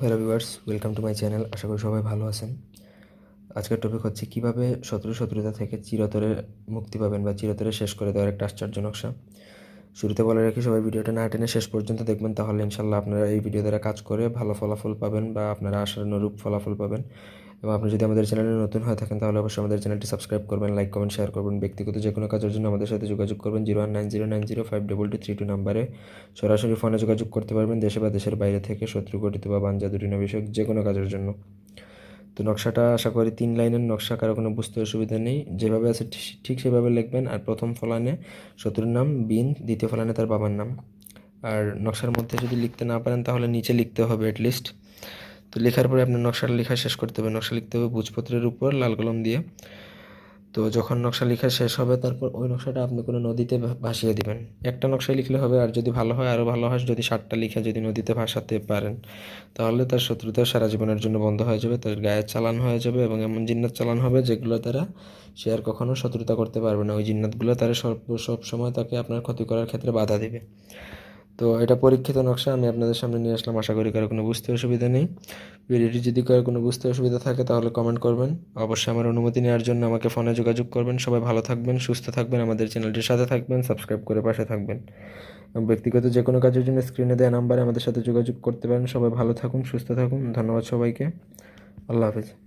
Hello viewers welcome to my channel আশা করি সবাই ভালো আছেন। আজকের টপিক হচ্ছে কীভাবে শত্রু শত্রুতা থেকে চিরতরে মুক্তি পাবেন বা চিরতরে শেষ করে দেওয়ার একটা আশ্চর্য নকশা। শুরুতে বলে রাখি, সবাই ভিডিওটা না টেনে শেষ পর্যন্ত দেখবেন, তাহলে ইনশাল্লাহ আপনারা এই ভিডিও দ্বারা কাজ করে ভালো ফলাফল পাবেন বা আপনারা আশার অনুরূপ ফলাফল পাবেন। এবং আপনি যদি আমাদের চ্যানেলে নতুন হয়ে থাকেন, তাহলে অবশ্যই আমাদের চ্যানেলটি সাবস্ক্রাইব করবেন, লাইক, কমেন্ট, শেয়ার করবেন। ব্যক্তিগত যে কোনো কাজের জন্য আমাদের সাথে যোগাযোগ করবেন zero one nine zero nine zero five double two three two নাম্বারে। সরাসরি ফোনে যোগাযোগ করতে পারবেন দেশে বা দেশের বাইরে থেকে শত্রু গঠিত বা বাঞ্জা দুটিনা বিষয়ক যে কোনো কাজের জন্য। তো নকশাটা আশা করি তিন লাইনের নকশা, কারও কোনো বুঝতে অসুবিধা নেই। যেভাবে আছে ঠিক সেভাবে লিখবেন। আর প্রথম ফলানে শত্রুর নাম, বিন, দ্বিতীয় ফলানে তার বাবার নাম। আর নকশার মধ্যে যদি লিখতে না পারেন, তাহলে নিচে লিখতে হবে অ্যাটলিস্ট তো লেখার পরে আপনার নকশাটা লেখা শেষ করতে হবে। নকশা লিখতে হবে ভোজপত্রের উপর, লাল কলম দিয়ে। তো যখন নকশা লেখা শেষ হবে, তারপর ওই নকশাটা আপনি কোনো নদীতে ভাসিয়ে দিবেন। একটা নকশায় লিখলে হবে, আর যদি ভালো হয়, আরও ভালো হয়, যদি সাতটা লিখে যদি নদীতে ভাসাতে পারেন, তাহলে তার শত্রুতা সারা জীবনের জন্য বন্ধ হয়ে যাবে, তার গায়ের চালান হয়ে যাবে এবং এমন জিন্নাত চালান হবে যেগুলো তারা সে আর কখনও শত্রুতা করতে পারবে না। ওই জিন্নাতগুলো তারা সব সব সময় তাকে আপনার ক্ষতি করার ক্ষেত্রে বাধা দিবে। তো এটা পরীক্ষিত নকশা, আমি আপনাদের সামনে নিয়ে আসলাম। আশা করি কারও কোনো বুঝতে অসুবিধা নেই। ভিডিওটি যদি কারও কোনো বুঝতে অসুবিধা থাকে, তাহলে কমেন্ট করবেন। অবশ্যই আমার অনুমতি নেওয়ার জন্য আমাকে ফোনে যোগাযোগ করবেন। সবাই ভালো থাকবেন, সুস্থ থাকবেন, আমাদের চ্যানেলটির সাথে থাকবেন সাবস্ক্রাইব করে পাশে থাকবেন। ব্যক্তিগত যে কোনো কাজের জন্য স্ক্রিনে দেওয়া নাম্বারে আমাদের সাথে যোগাযোগ করতে পারেন। সবাই ভালো থাকুন, সুস্থ থাকুন। ধন্যবাদ সবাইকে। আল্লাহ হাফিজ।